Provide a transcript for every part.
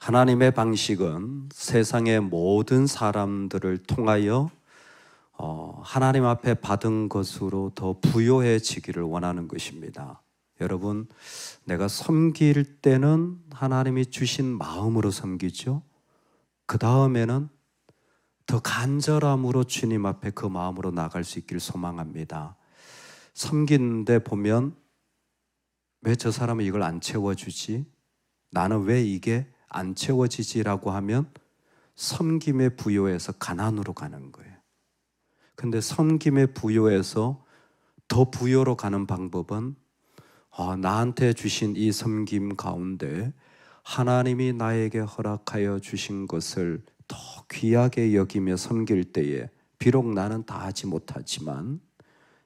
하나님의 방식은 세상의 모든 사람들을 통하여 어, 하나님 앞에 받은 것으로 더 부요해지기를 원하는 것입니다. 여러분, 내가 섬길 때는 하나님이 주신 마음으로 섬기죠. 그 다음에는 더 간절함으로 주님 앞에 그 마음으로 나갈 수 있기를 소망합니다. 섬기는데 보면 왜 저 사람은 이걸 안 채워주지? 나는 왜 이게 안 채워지지라고 하면 섬김의 부요에서 가난으로 가는 거예요. 근데 섬김의 부요에서 더 부요로 가는 방법은 어, 나한테 주신 이 섬김 가운데 하나님이 나에게 허락하여 주신 것을 더 귀하게 여기며 섬길 때에 비록 나는 다 하지 못하지만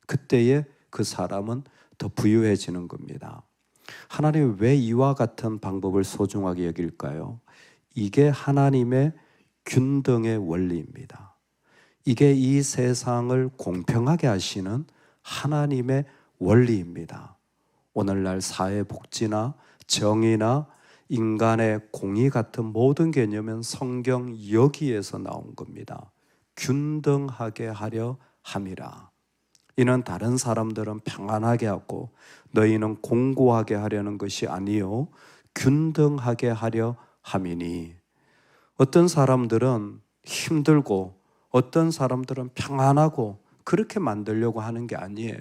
그때에 그 사람은 더 부유해지는 겁니다. 하나님이 왜 이와 같은 방법을 소중하게 여길까요? 이게 하나님의 균등의 원리입니다. 이게 이 세상을 공평하게 하시는 하나님의 원리입니다. 오늘날 사회 복지나 정의나 인간의 공의 같은 모든 개념은 성경 여기에서 나온 겁니다. 균등하게 하려 함이라. 이는 다른 사람들은 평안하게 하고 너희는 공고하게 하려는 것이 아니요 균등하게 하려 함이니 어떤 사람들은 힘들고 어떤 사람들은 평안하고 그렇게 만들려고 하는 게 아니에요.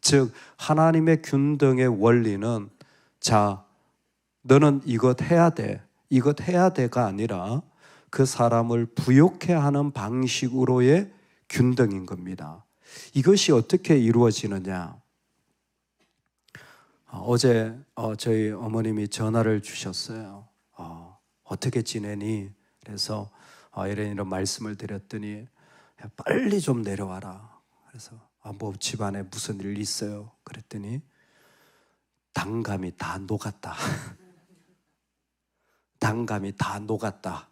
즉 하나님의 균등의 원리는 자 너는 이것 해야 돼. 이것 해야 돼가 아니라 그 사람을 부욕해 하는 방식으로의 균등인 겁니다. 이것이 어떻게 이루어지느냐? 어, 어제 어, 저희 어머님이 전화를 주셨어요. 어, 떻게 지내니? 그래서 어, 이런 이런 말씀을 드렸더니 빨리 좀 내려와라. 그래서 아, 뭐 집안에 무슨 일 있어요? 그랬더니 당감이 다 녹았다. 당감이 다 녹았다.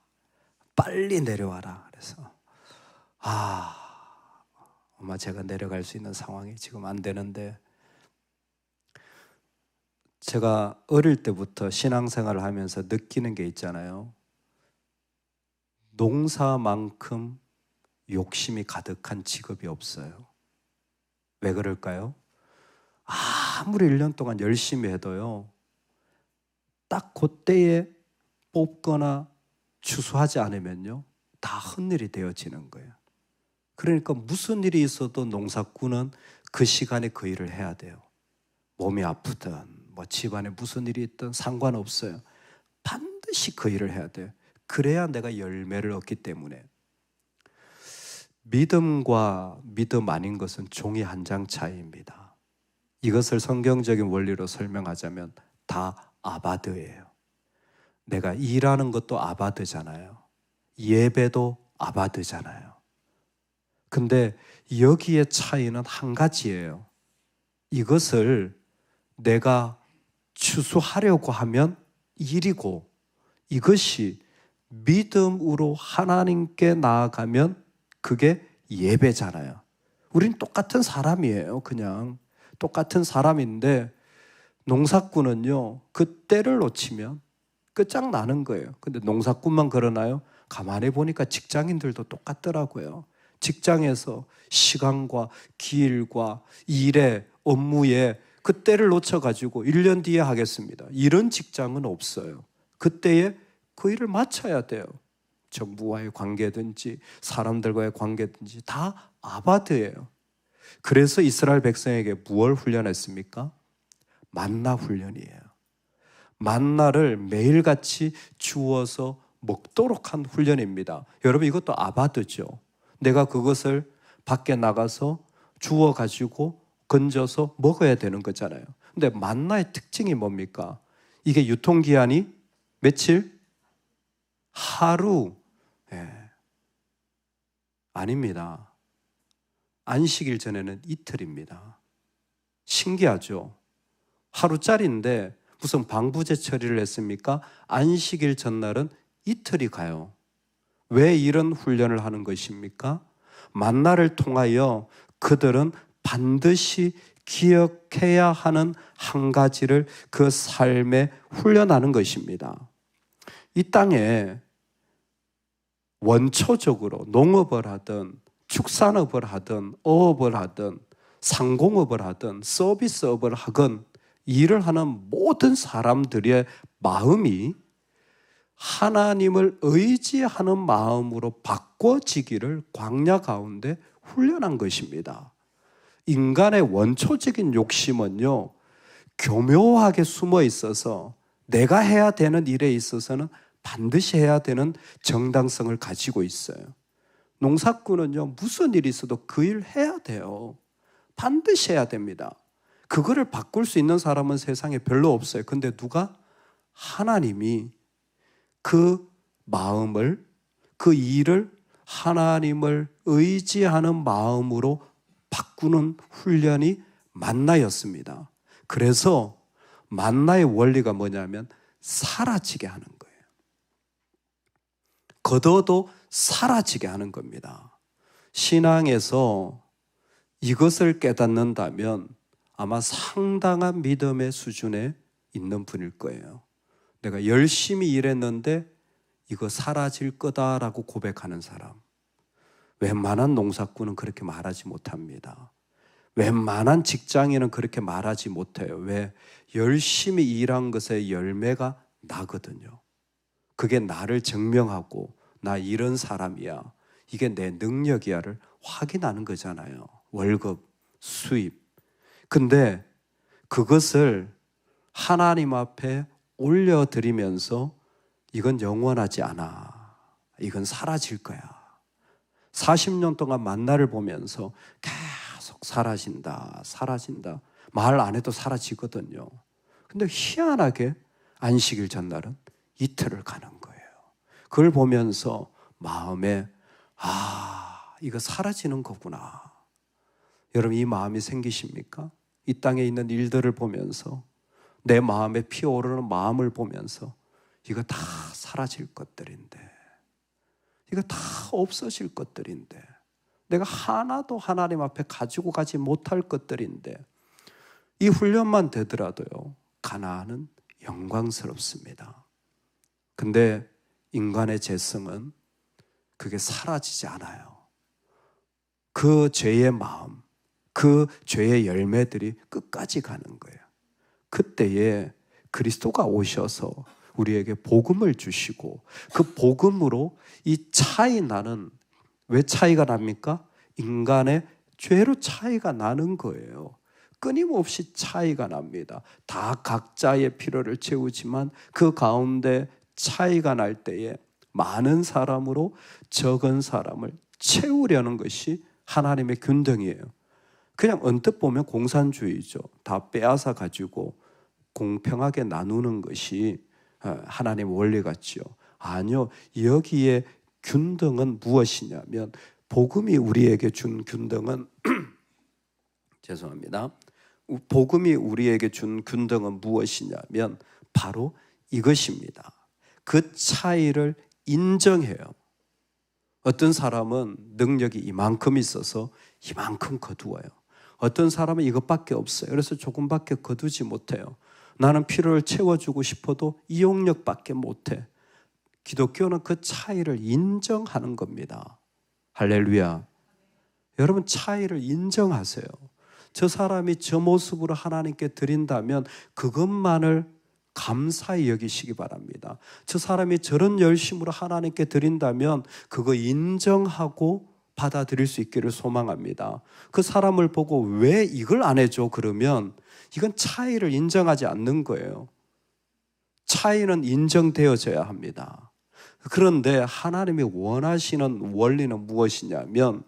빨리 내려와라. 그래서 아 엄마 제가 내려갈 수 있는 상황이 지금 안 되는데 제가 어릴 때부터 신앙생활을 하면서 느끼는 게 있잖아요. 농사만큼 욕심이 가득한 직업이 없어요. 왜 그럴까요? 아무리 1년 동안 열심히 해도요. 딱 그때에 뽑거나 추수하지 않으면요. 다 헛일이 되어지는 거예요. 그러니까 무슨 일이 있어도 농사꾼은 그 시간에 그 일을 해야 돼요. 몸이 아프든 뭐 집안에 무슨 일이 있든 상관없어요. 반드시 그 일을 해야 돼요. 그래야 내가 열매를 얻기 때문에. 믿음과 믿음 아닌 것은 종이 한 장 차이입니다. 이것을 성경적인 원리로 설명하자면 다 아바드예요. 내가 일하는 것도 아바드잖아요. 예배도 아바드잖아요. 근데 여기에 차이는 한 가지예요. 이것을 내가 추수하려고 하면 일이고 이것이 믿음으로 하나님께 나아가면 그게 예배잖아요. 우린 똑같은 사람이에요. 그냥 똑같은 사람인데 농사꾼은요. 그 때를 놓치면 끝장나는 거예요. 근데 농사꾼만 그러나요? 가만히 보니까 직장인들도 똑같더라고요. 직장에서 시간과 길과 일에 업무에 그때를 놓쳐가지고 1년 뒤에 하겠습니다. 이런 직장은 없어요. 그때에 그 일을 마쳐야 돼요. 정부와의 관계든지 사람들과의 관계든지 다 아바드예요. 그래서 이스라엘 백성에게 무엇 훈련했습니까? 만나 훈련이에요. 만나를 매일같이 주어서 먹도록 한 훈련입니다. 여러분 이것도 아바드죠. 내가 그것을 밖에 나가서 주워 가지고 건져서 먹어야 되는 거잖아요. 근데 만나의 특징이 뭡니까? 이게 유통기한이 며칠? 하루. 예. 아닙니다. 안식일 전에는 이틀입니다. 신기하죠? 하루짜리인데 무슨 방부제 처리를 했습니까? 안식일 전날은 이틀이 가요. 왜 이런 훈련을 하는 것입니까? 만나를 통하여 그들은 반드시 기억해야 하는 한 가지를 그 삶에 훈련하는 것입니다. 이 땅에 원초적으로 농업을 하든 축산업을 하든 어업을 하든 상공업을 하든 서비스업을 하건 일을 하는 모든 사람들의 마음이 하나님을 의지하는 마음으로 바꿔지기를 광야 가운데 훈련한 것입니다. 인간의 원초적인 욕심은요, 교묘하게 숨어 있어서 내가 해야 되는 일에 있어서는 반드시 해야 되는 정당성을 가지고 있어요. 농사꾼은요, 무슨 일이 있어도 그 일 해야 돼요. 반드시 해야 됩니다. 그거를 바꿀 수 있는 사람은 세상에 별로 없어요. 근데 누가? 하나님이 그 마음을, 그 일을 하나님을 의지하는 마음으로 바꾸는 훈련이 만나였습니다. 그래서 만나의 원리가 뭐냐면 사라지게 하는 거예요. 걷어도 사라지게 하는 겁니다. 신앙에서 이것을 깨닫는다면 아마 상당한 믿음의 수준에 있는 분일 거예요. 내가 열심히 일했는데 이거 사라질 거다라고 고백하는 사람. 웬만한 농사꾼은 그렇게 말하지 못합니다. 웬만한 직장인은 그렇게 말하지 못해요. 왜? 열심히 일한 것의 열매가 나거든요. 그게 나를 증명하고 나 이런 사람이야. 이게 내 능력이야를 확인하는 거잖아요. 월급, 수입, 근데 그것을 하나님 앞에 올려드리면서 이건 영원하지 않아. 이건 사라질 거야. 40년 동안 만나를 보면서 계속 사라진다, 사라진다. 말 안 해도 사라지거든요. 근데 희한하게 안식일 전날은 이틀을 가는 거예요. 그걸 보면서 마음에 아, 이거 사라지는 거구나. 여러분 이 마음이 생기십니까? 이 땅에 있는 일들을 보면서 내 마음에 피어오르는 마음을 보면서 이거 다 사라질 것들인데 이거 다 없어질 것들인데 내가 하나도 하나님 앞에 가지고 가지 못할 것들인데 이 훈련만 되더라도요 가나안은 영광스럽습니다. 근데 인간의 재성은 그게 사라지지 않아요. 그 죄의 마음, 그 죄의 열매들이 끝까지 가는 거예요. 그때에 그리스도가 오셔서 우리에게 복음을 주시고 그 복음으로 이 차이 나는 왜 차이가 납니까? 인간의 죄로 차이가 나는 거예요. 끊임없이 차이가 납니다. 다 각자의 필요를 채우지만 그 가운데 차이가 날 때에 많은 사람으로 적은 사람을 채우려는 것이 하나님의 균등이에요. 그냥 언뜻 보면 공산주의죠. 다 빼앗아 가지고 공평하게 나누는 것이 어, 하나님 원리 같지요. 아니요. 여기에 균등은 무엇이냐면 복음이 우리에게 준 균등은 죄송합니다. 복음이 우리에게 준 균등은 무엇이냐면 바로 이것입니다. 그 차이를 인정해요. 어떤 사람은 능력이 이만큼 있어서 이만큼 거두어요. 어떤 사람은 이것밖에 없어요. 그래서 조금밖에 거두지 못해요. 나는 필요를 채워주고 싶어도 이용력밖에 못해. 기독교는 그 차이를 인정하는 겁니다. 할렐루야. 여러분 차이를 인정하세요. 저 사람이 저 모습으로 하나님께 드린다면 그것만을 감사히 여기시기 바랍니다. 저 사람이 저런 열심으로 하나님께 드린다면 그거 인정하고 받아들일 수 있기를 소망합니다. 그 사람을 보고 왜 이걸 안 해줘? 그러면 이건 차이를 인정하지 않는 거예요. 차이는 인정되어져야 합니다. 그런데 하나님이 원하시는 원리는 무엇이냐면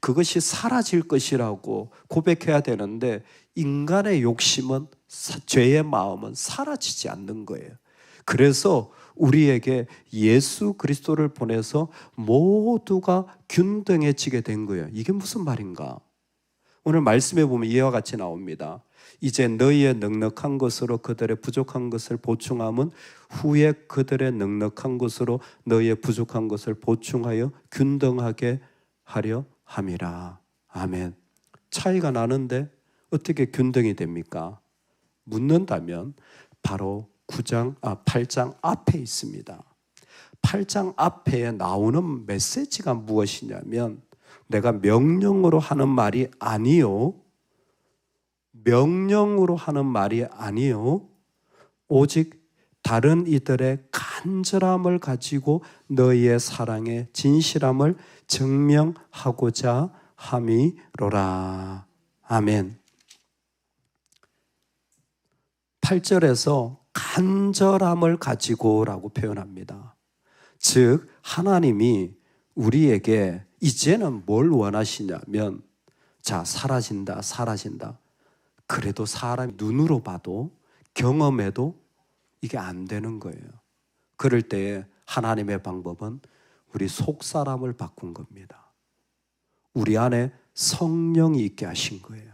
그것이 사라질 것이라고 고백해야 되는데 인간의 욕심은 죄의 마음은 사라지지 않는 거예요. 그래서 우리에게 예수 그리스도를 보내서 모두가 균등해지게 된 거예요. 이게 무슨 말인가? 오늘 말씀에 보면 이와 같이 나옵니다. 이제 너희의 넉넉한 것으로 그들의 부족한 것을 보충함은 후에 그들의 넉넉한 것으로 너희의 부족한 것을 보충하여 균등하게 하려 함이라. 아멘. 차이가 나는데 어떻게 균등이 됩니까? 묻는다면 바로 9장, 아, 8장 앞에 있습니다. 8장 앞에 나오는 메시지가 무엇이냐면 내가 명령으로 하는 말이 아니요. 명령으로 하는 말이 아니요. 오직 다른 이들의 간절함을 가지고 너희의 사랑의 진실함을 증명하고자 함이로라. 아멘. 8절에서 간절함을 가지고라고 표현합니다. 즉, 하나님이 우리에게 이제는 뭘 원하시냐면, 자, 사라진다, 사라진다. 그래도 사람 눈으로 봐도 경험해도 이게 안 되는 거예요. 그럴 때에 하나님의 방법은 우리 속 사람을 바꾼 겁니다. 우리 안에 성령이 있게 하신 거예요.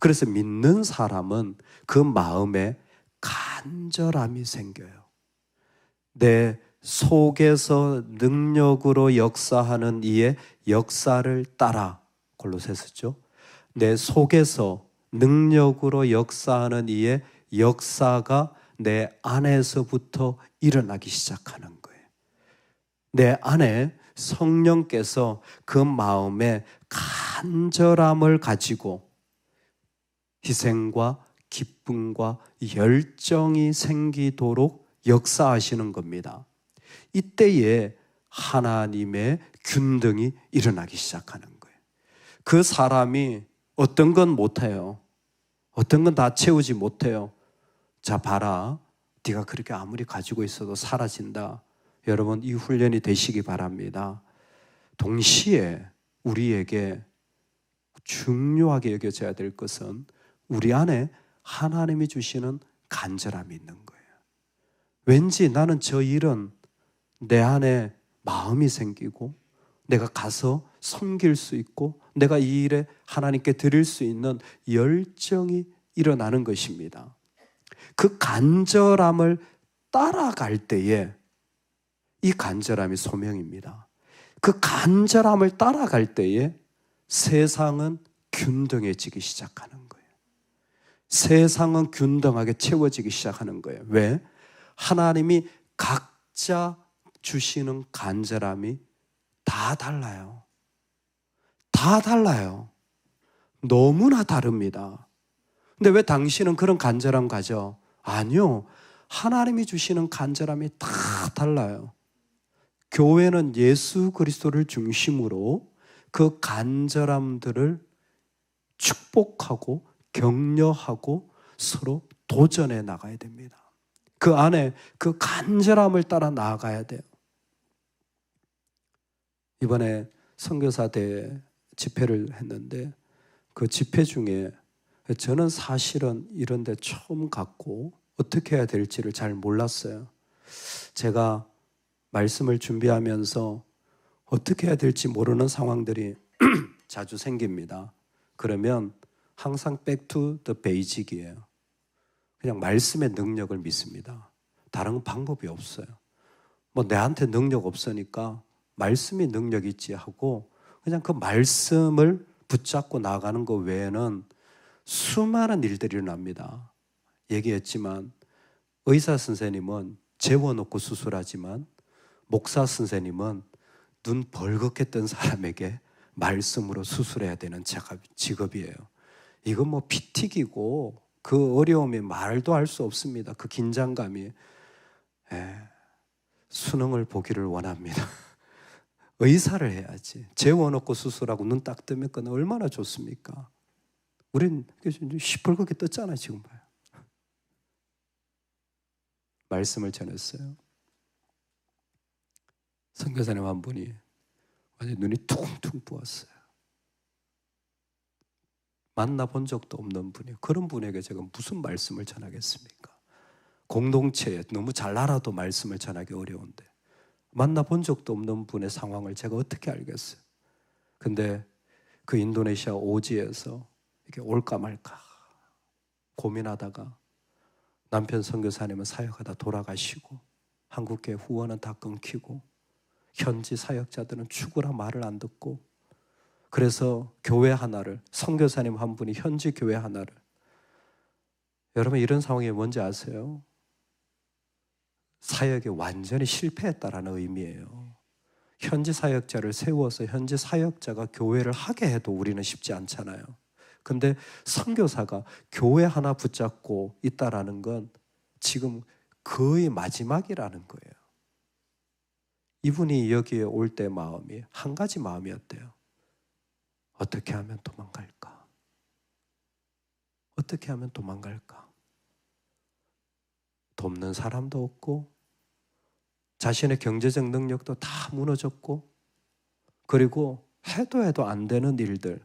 그래서 믿는 사람은 그 마음에 간절함이 생겨요. 내 속에서 능력으로 역사하는 이의 역사를 따라 골로새서죠. 내 속에서 능력으로 역사하는 이의 역사가 내 안에서부터 일어나기 시작하는 거예요. 내 안에 성령께서 그 마음에 간절함을 가지고 희생과 기쁨과 열정이 생기도록 역사하시는 겁니다. 이때에 하나님의 균등이 일어나기 시작하는 거예요. 그 사람이 어떤 건 못해요. 어떤 건 다 채우지 못해요. 자, 봐라. 네가 그렇게 아무리 가지고 있어도 사라진다. 여러분, 이 훈련이 되시기 바랍니다. 동시에 우리에게 중요하게 여겨져야 될 것은 우리 안에 하나님이 주시는 간절함이 있는 거예요. 왠지 나는 저 일은 내 안에 마음이 생기고 내가 가서 섬길 수 있고 내가 이 일에 하나님께 드릴 수 있는 열정이 일어나는 것입니다. 그 간절함을 따라갈 때에 이 간절함이 소명입니다. 그 간절함을 따라갈 때에 세상은 균등해지기 시작하는 거예요. 세상은 균등하게 채워지기 시작하는 거예요. 왜? 하나님이 각자 주시는 간절함이 다 달라요. 다 달라요. 너무나 다릅니다. 근데 왜 당신은 그런 간절함 가져? 아니요. 하나님이 주시는 간절함이 다 달라요. 교회는 예수 그리스도를 중심으로 그 간절함들을 축복하고 격려하고 서로 도전해 나가야 됩니다. 그 안에 그 간절함을 따라 나아가야 돼요. 이번에 선교사 대 집회를 했는데 그 집회 중에 저는 사실은 이런 데 처음 갔고 어떻게 해야 될지를 잘 몰랐어요. 제가 말씀을 준비하면서 어떻게 해야 될지 모르는 상황들이 자주 생깁니다. 그러면 항상 백투 더 베이직이에요. 그냥 말씀의 능력을 믿습니다. 다른 방법이 없어요. 뭐 내한테 능력 없으니까 말씀이 능력 있지 하고 그냥 그 말씀을 붙잡고 나가는 것 외에는 수많은 일들이 일어납니다. 얘기했지만 의사 선생님은 재워놓고 수술하지만 목사 선생님은 눈 벌겋게 사람에게 말씀으로 수술해야 되는 직업이에요. 이건 뭐 피튀기고 그 어려움이 말도 할 수 없습니다. 그 긴장감이 예, 수능을 보기를 원합니다. 의사를 해야지. 재워놓고 수술하고 눈 딱 뜨면 그 얼마나 좋습니까? 우린 시뻘겋게 떴잖아 지금 봐요. 말씀을 전했어요. 선교사님 한 분이 완전 눈이 퉁퉁 부었어요. 만나본 적도 없는 분이 그런 분에게 제가 무슨 말씀을 전하겠습니까? 공동체에 너무 잘 알아도 말씀을 전하기 어려운데 만나본 적도 없는 분의 상황을 제가 어떻게 알겠어요? 근데 그 인도네시아 오지에서 이렇게 올까 말까 고민하다가 남편 선교사님은 사역하다 돌아가시고 한국계 후원은 다 끊기고 현지 사역자들은 죽으라 말을 안 듣고 그래서 교회 하나를 선교사님 한 분이 현지 교회 하나를 여러분 이런 상황이 뭔지 아세요? 사역에 완전히 실패했다라는 의미예요. 현지 사역자를 세워서 현지 사역자가 교회를 하게 해도 우리는 쉽지 않잖아요. 근데 선교사가 교회 하나 붙잡고 있다라는 건 지금 거의 마지막이라는 거예요. 이분이 여기에 올 때 마음이 한 가지 마음이었대요. 어떻게 하면 도망갈까? 어떻게 하면 도망갈까? 돕는 사람도 없고, 자신의 경제적 능력도 다 무너졌고, 그리고 해도 해도 안 되는 일들.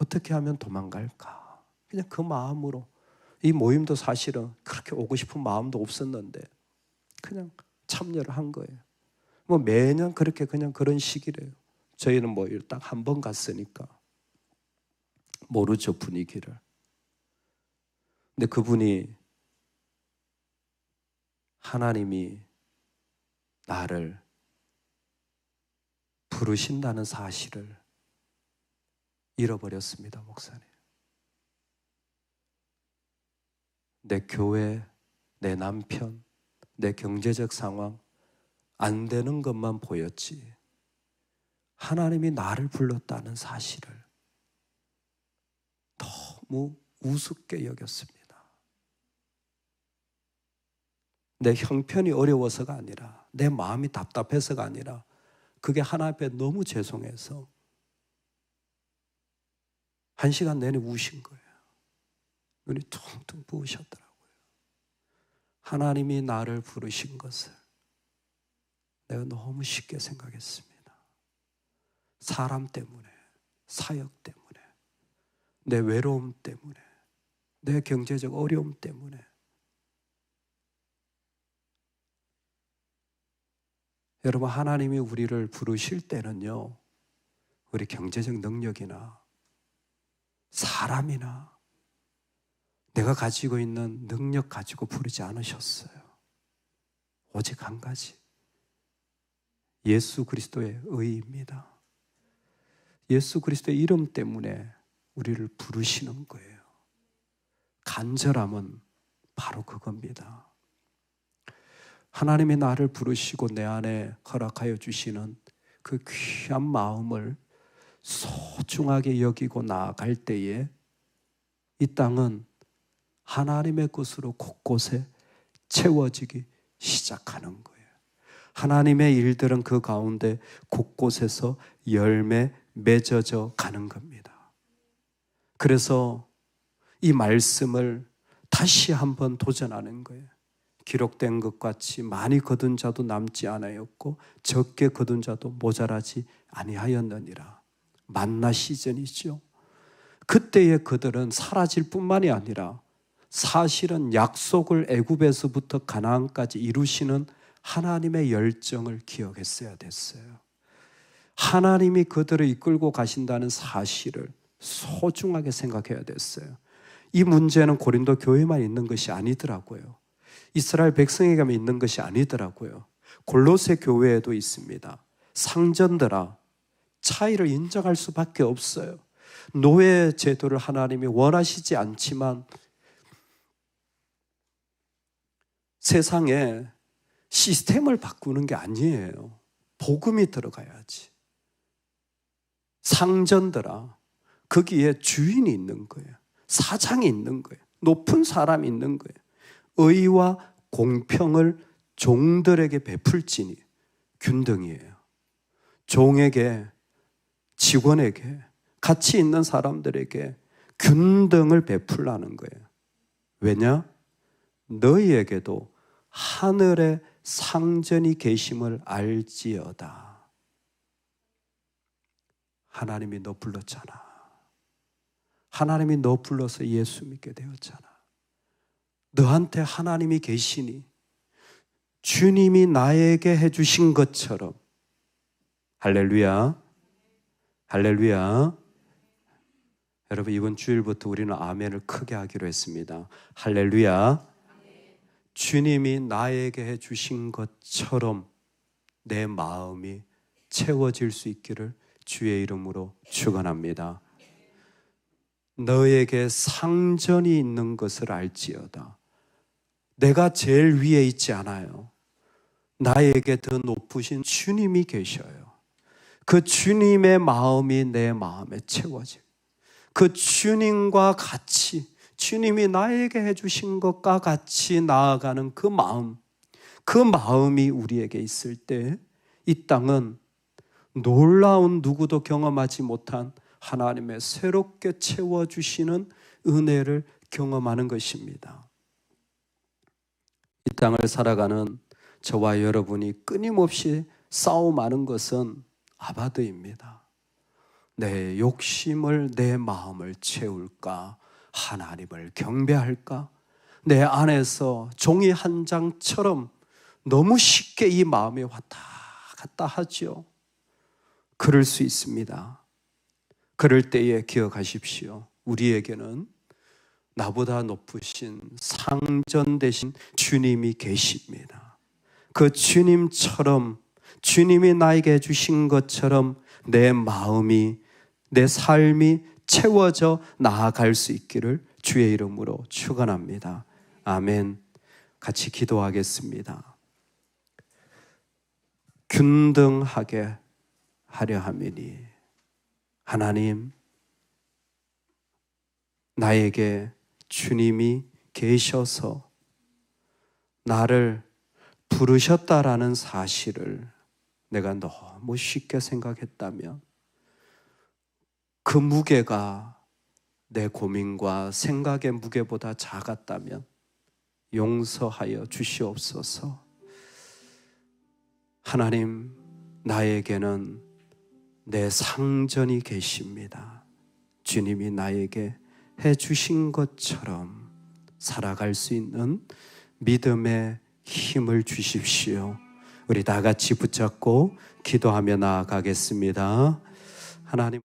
어떻게 하면 도망갈까? 그냥 그 마음으로. 이 모임도 사실은 그렇게 오고 싶은 마음도 없었는데, 그냥 참여를 한 거예요. 뭐 매년 그렇게 그냥 그런 시기래요. 저희는 뭐 딱 한 번 갔으니까 모르죠 분위기를. 근데 그분이 하나님이 나를 부르신다는 사실을 잃어버렸습니다, 목사님. 내 교회, 내 남편, 내 경제적 상황 안 되는 것만 보였지. 하나님이 나를 불렀다는 사실을 너무 우습게 여겼습니다. 내 형편이 어려워서가 아니라 내 마음이 답답해서가 아니라 그게 하나 앞에 너무 죄송해서 한 시간 내내 우신 거예요. 눈이 퉁퉁 부으셨더라고요. 하나님이 나를 부르신 것을 내가 너무 쉽게 생각했습니다. 사람 때문에, 사역 때문에, 내 외로움 때문에, 내 경제적 어려움 때문에. 여러분, 하나님이 우리를 부르실 때는요, 우리 경제적 능력이나 사람이나 내가 가지고 있는 능력 가지고 부르지 않으셨어요. 오직 한 가지. 예수 그리스도의 의입니다. 예수 그리스도의 이름 때문에 우리를 부르시는 거예요. 간절함은 바로 그겁니다. 하나님이 나를 부르시고 내 안에 허락하여 주시는 그 귀한 마음을 소중하게 여기고 나아갈 때에 이 땅은 하나님의 것으로 곳곳에 채워지기 시작하는 거예요. 하나님의 일들은 그 가운데 곳곳에서 열매 맺어져 가는 겁니다. 그래서 이 말씀을 다시 한번 도전하는 거예요. 기록된 것 같이 많이 거둔 자도 남지 않았고 적게 거둔 자도 모자라지 아니하였느니라. 만나 시즌이죠. 그때의 그들은 사라질 뿐만이 아니라 사실은 약속을 애굽에서부터 가나안까지 이루시는 하나님의 열정을 기억했어야 됐어요. 하나님이 그들을 이끌고 가신다는 사실을 소중하게 생각해야 됐어요. 이 문제는 고린도 교회만 있는 것이 아니더라고요. 이스라엘 백성에게만 있는 것이 아니더라고요. 골로새 교회에도 있습니다. 상전들아 차이를 인정할 수밖에 없어요. 노예 제도를 하나님이 원하시지 않지만 세상에 시스템을 바꾸는 게 아니에요. 복음이 들어가야지. 상전들아, 거기에 주인이 있는 거예요. 사장이 있는 거예요. 높은 사람이 있는 거예요. 의와 공평을 종들에게 베풀지니 균등이에요. 종에게, 직원에게, 같이 있는 사람들에게 균등을 베풀라는 거예요. 왜냐? 너희에게도 하늘의 상전이 계심을 알지어다. 하나님이 너 불렀잖아. 하나님이 너 불러서 예수 믿게 되었잖아. 너한테 하나님이 계시니 주님이 나에게 해주신 것처럼 할렐루야. 할렐루야. 여러분 이번 주일부터 우리는 아멘을 크게 하기로 했습니다. 할렐루야. 주님이 나에게 해 주신 것처럼 내 마음이 채워질 수 있기를 주의 이름으로 축원합니다. 너에게 상전이 있는 것을 알지어다. 내가 제일 위에 있지 않아요. 나에게 더 높으신 주님이 계셔요. 그 주님의 마음이 내 마음에 채워질. 그 주님과 같이 주님이 나에게 해주신 것과 같이 나아가는 그 마음, 그 마음이 우리에게 있을 때 이 땅은 놀라운 누구도 경험하지 못한 하나님의 새롭게 채워주시는 은혜를 경험하는 것입니다. 이 땅을 살아가는 저와 여러분이 끊임없이 싸움하는 것은 아바드입니다. 내 욕심을 내 마음을 채울까? 하나님을 경배할까? 내 안에서 종이 한 장처럼 너무 쉽게 이 마음이 왔다 갔다 하죠. 그럴 수 있습니다. 그럴 때에 기억하십시오. 우리에게는 나보다 높으신 상전 되신 주님이 계십니다. 그 주님처럼 주님이 나에게 주신 것처럼 내 마음이 내 삶이 채워져 나아갈 수 있기를 주의 이름으로 축원합니다. 아멘. 같이 기도하겠습니다. 균등하게 하려 함이니 하나님 나에게 주님이 계셔서 나를 부르셨다라는 사실을 내가 너무 쉽게 생각했다면 그 무게가 내 고민과 생각의 무게보다 작았다면 용서하여 주시옵소서. 하나님, 나에게는 내 상전이 계십니다. 주님이 나에게 해 주신 것처럼 살아갈 수 있는 믿음의 힘을 주십시오. 우리 다 같이 붙잡고 기도하며 나아가겠습니다. 하나님